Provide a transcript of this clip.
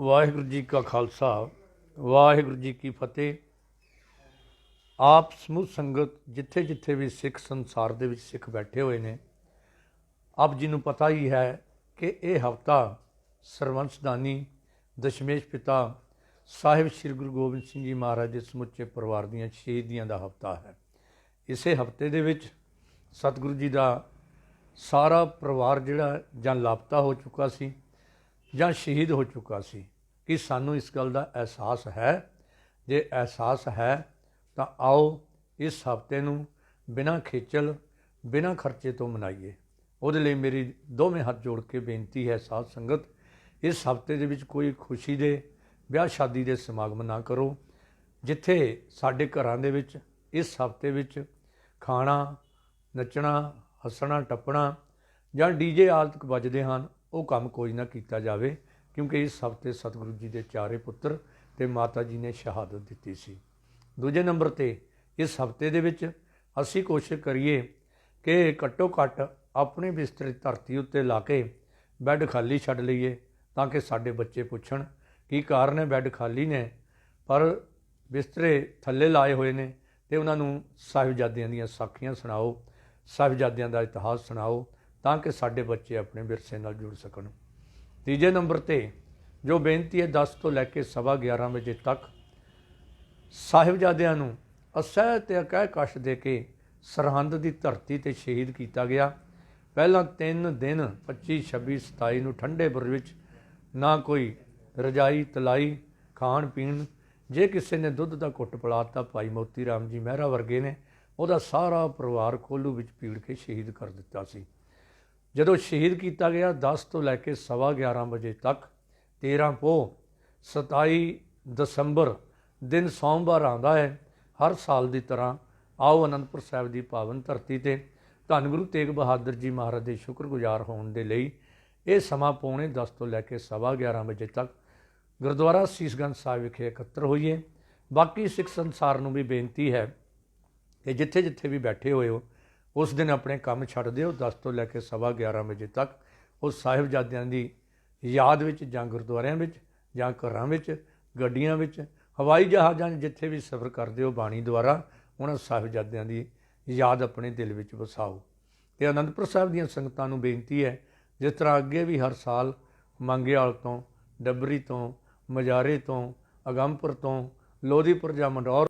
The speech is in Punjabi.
ਵਾਹਿਗੁਰੂ ਜੀ ਕਾ ਖਾਲਸਾ, ਵਾਹਿਗੁਰੂ ਜੀ ਕੀ ਫਤਿਹ। ਆਪ ਸਮੂਹ ਸੰਗਤ ਜਿੱਥੇ ਜਿੱਥੇ ਵੀ ਸਿੱਖ ਸੰਸਾਰ ਦੇ ਵਿੱਚ ਸਿੱਖ ਬੈਠੇ ਹੋਏ ਨੇ, ਆਪ ਜੀ ਨੂੰ ਪਤਾ ਹੀ ਹੈ ਕਿ ਇਹ ਹਫਤਾ ਸਰਵੰਸਦਾਨੀ ਦਸ਼ਮੇਸ਼ ਪਿਤਾ ਸਾਹਿਬ ਸ੍ਰੀ ਗੁਰੂ ਗੋਬਿੰਦ ਸਿੰਘ ਜੀ ਮਹਾਰਾਜ ਦੇ ਸਮੁੱਚੇ ਪਰਿਵਾਰ ਦੀਆਂ ਸ਼ਹੀਦੀਆਂ ਦਾ ਹਫਤਾ ਹੈ। ਇਸੇ ਹਫ਼ਤੇ ਦੇ ਵਿੱਚ ਸਤਿਗੁਰੂ ਜੀ ਦਾ ਸਾਰਾ ਪਰਿਵਾਰ ਜਿਹੜਾ ਜਾਂ ਲਾਪਤਾ ਹੋ ਚੁੱਕਾ ਸੀ। ਜਾਂ ਸ਼ਹੀਦ ਹੋ ਚੁੱਕਾ ਸੀ, ਕਿ ਸਾਨੂੰ ਇਸ ਗੱਲ ਦਾ ਅਹਿਸਾਸ ਹੈ? ਜੇ ਅਹਿਸਾਸ ਹੈ, ਤਾਂ ਆਓ ਇਸ ਹਫ਼ਤੇ ਨੂੰ ਬਿਨਾਂ ਖੇਚਲ, ਬਿਨਾਂ ਖਰਚੇ ਤੋਂ ਮਨਾਈਏ। ਉਹਦੇ ਲਈ ਮੇਰੀ ਦੋਵੇਂ ਹੱਥ ਜੋੜ ਕੇ ਬੇਨਤੀ ਹੈ, ਸਾਧ ਸੰਗਤ, ਇਸ ਹਫ਼ਤੇ ਦੇ ਵਿੱਚ ਕੋਈ ਖੁਸ਼ੀ ਦੇ, ਵਿਆਹ ਸ਼ਾਦੀ ਦੇ ਸਮਾਗਮ ਨਾ ਕਰੋ। ਜਿੱਥੇ ਸਾਡੇ ਘਰਾਂ ਦੇ ਵਿੱਚ ਇਸ ਹਫ਼ਤੇ ਵਿੱਚ ਖਾਣਾ, ਨੱਚਣਾ, ਹੱਸਣਾ, ਟੱਪਣਾ ਜਾਂ ਡੀਜੇ ਆਲਤਕ ਵੱਜਦੇ ਹਨ ਉਹ ਕੰਮ ਕੋਈ ਨਾ ਕੀਤਾ ਜਾਵੇ, ਕਿਉਂਕਿ ਇਸ ਹਫ਼ਤੇ ਸਤਿਗੁਰੂ ਜੀ ਦੇ ਚਾਰੇ ਪੁੱਤਰ ਤੇ ਮਾਤਾ ਜੀ ਨੇ ਸ਼ਹਾਦਤ ਦਿੱਤੀ ਸੀ। ਦੂਜੇ ਨੰਬਰ ਤੇ, ਇਸ ਹਫ਼ਤੇ ਦੇ ਵਿੱਚ ਅਸੀਂ ਕੋਸ਼ਿਸ਼ ਕਰੀਏ ਕਿ ਘੱਟੋ ਘੱਟ ਆਪਣੇ ਬਿਸਤਰੇ ਧਰਤੀ ਉੱਤੇ ਲਾ ਕੇ ਬੈੱਡ ਖਾਲੀ ਛੱਡ ਲਈਏ, ਤਾਂ ਕਿ ਸਾਡੇ ਬੱਚੇ ਪੁੱਛਣ ਕੀ ਕਾਰਨ ਹੈ ਬੈੱਡ ਖਾਲੀ ਨੇ, ਪਰ ਬਿਸਤਰੇ ਥੱਲੇ ਲਾਏ ਹੋਏ ਨੇ ਤੇ ਉਹਨਾਂ ਨੂੰ ਸਾਹਿਬਜ਼ਾਦਿਆਂ ਦੀਆਂ ਸਾਖੀਆਂ ਸੁਣਾਓ, ਸਾਹਿਬਜ਼ਾਦਿਆਂ ਦਾ ਇਤਿਹਾਸ ਸੁਣਾਓ ਤਾਂ ਕਿ ਸਾਡੇ ਬੱਚੇ ਆਪਣੇ ਵਿਰਸੇ ਨਾਲ ਜੁੜ ਸਕਣ। ਤੀਜੇ ਨੰਬਰ ਤੇ ਜੋ ਬੇਨਤੀ ਹੈ 10 ਤੋਂ ਲੈ ਕੇ ਸਵਾ 11 ਵਜੇ ਤੱਕ ਸਾਹਿਬਜ਼ਾਦਿਆਂ ਨੂੰ ਅਸਹਿ ਤੇ ਅਕਹਿ ਕਸ਼ ਦੇ ਕੇ ਸਰਹੰਦ ਦੀ ਧਰਤੀ ਤੇ ਸ਼ਹੀਦ ਕੀਤਾ ਗਿਆ। ਪਹਿਲਾਂ 3 ਦਿਨ 25 26 27 ਨੂੰ ਠੰਡੇ ਬੁਰਜ ਵਿੱਚ ਨਾ ਕੋਈ ਰਜਾਈ, ਤਲਾਈ, ਖਾਣ ਪੀਣ, ਜੇ ਕਿਸੇ ਨੇ ਦੁੱਧ ਦਾ ਘੁੱਟ ਪਿਲਾਤਾ, ਭਾਈ ਮੋਤੀ ਰਾਮ ਜੀ ਮਹਿਰਾ ਵਰਗੇ ਨੇ, ਉਹਦਾ ਸਾਰਾ ਪਰਿਵਾਰ ਕੋਲੂ ਵਿੱਚ ਪੀੜ ਕੇ ਸ਼ਹੀਦ ਕਰ ਦਿੱਤਾ ਸੀ। ਜਦੋਂ ਸ਼ਹੀਦ ਕੀਤਾ ਗਿਆ 10 ਤੋਂ ਲੈ ਕੇ ਸਵਾ 11 ਵਜੇ ਤੱਕ 13 ਪੋ 27 ਦਸੰਬਰ ਦਿਨ ਸੋਮਵਾਰ ਆਉਂਦਾ ਹੈ, ਹਰ ਸਾਲ ਦੀ ਤਰ੍ਹਾਂ ਆਓ ਅਨੰਦਪੁਰ ਸਾਹਿਬ ਦੀ ਪਾਵਨ ਧਰਤੀ ਤੇ। ਧੰਨ ਗੁਰੂ ਤੇਗ ਬਹਾਦਰ ਜੀ ਮਹਾਰਾਜ ਦੇ ਸ਼ੁਕਰਗੁਜ਼ਾਰ ਹੋਣ ਦੇ ਲਈ ਇਹ ਸਮਾਂ ਪੌਣੇ 10 ਤੋਂ ਲੈ ਕੇ ਸਵਾ 11 ਵਜੇ ਤੱਕ ਗੁਰਦੁਆਰਾ ਸੀਸਗੰਜ ਸਾਹਿਬ ਵਿਖੇ ਇਕੱਤਰ ਹੋਈਏ। ਬਾਕੀ ਸਿੱਖ ਸੰਸਾਰ ਨੂੰ ਵੀ ਬੇਨਤੀ ਹੈ ਕਿ ਜਿੱਥੇ ਜਿੱਥੇ ਵੀ ਬੈਠੇ ਹੋਏ ਹੋ ਉਸ ਦਿਨ ਆਪਣੇ ਕੰਮ ਛੱਡ ਦਿਓ 10 ਤੋਂ ਲੈ ਕੇ ਸਵਾ 11 ਵਜੇ ਤੱਕ। ਉਹ ਸਾਹਿਬਜ਼ਾਦਿਆਂ ਦੀ ਯਾਦ ਵਿੱਚ ਜਾਂ ਗੁਰਦੁਆਰਿਆਂ ਵਿੱਚ ਜਾਂ ਘਰਾਂ ਵਿੱਚ, ਗੱਡੀਆਂ ਵਿੱਚ, ਹਵਾਈ ਜਹਾਜ਼ਾਂ ਜਿੱਥੇ ਵੀ ਸਫ਼ਰ ਕਰਦੇ ਹੋ ਬਾਣੀ ਦੁਆਰਾ, ਉਹਨਾਂ ਸਾਹਿਬਜ਼ਾਦਿਆਂ ਦੀ ਯਾਦ ਆਪਣੇ ਦਿਲ ਵਿੱਚ ਵਸਾਓ। ਤੇ ਅਨੰਦਪੁਰ ਸਾਹਿਬ ਦੀਆਂ ਸੰਗਤਾਂ ਨੂੰ ਬੇਨਤੀ ਹੈ, ਜਿਸ ਤਰ੍ਹਾਂ ਅੱਗੇ ਵੀ ਹਰ ਸਾਲ ਮੰਗੇਵਾਲ ਤੋਂ, ਡੱਬਰੀ ਤੋਂ, ਮਜਾਰੇ ਤੋਂ ਅਗੰਮਪੁਰ ਤੋਂ ਲੋਧੀਪੁਰ ਜਾਂ ਮੰਡੌਰ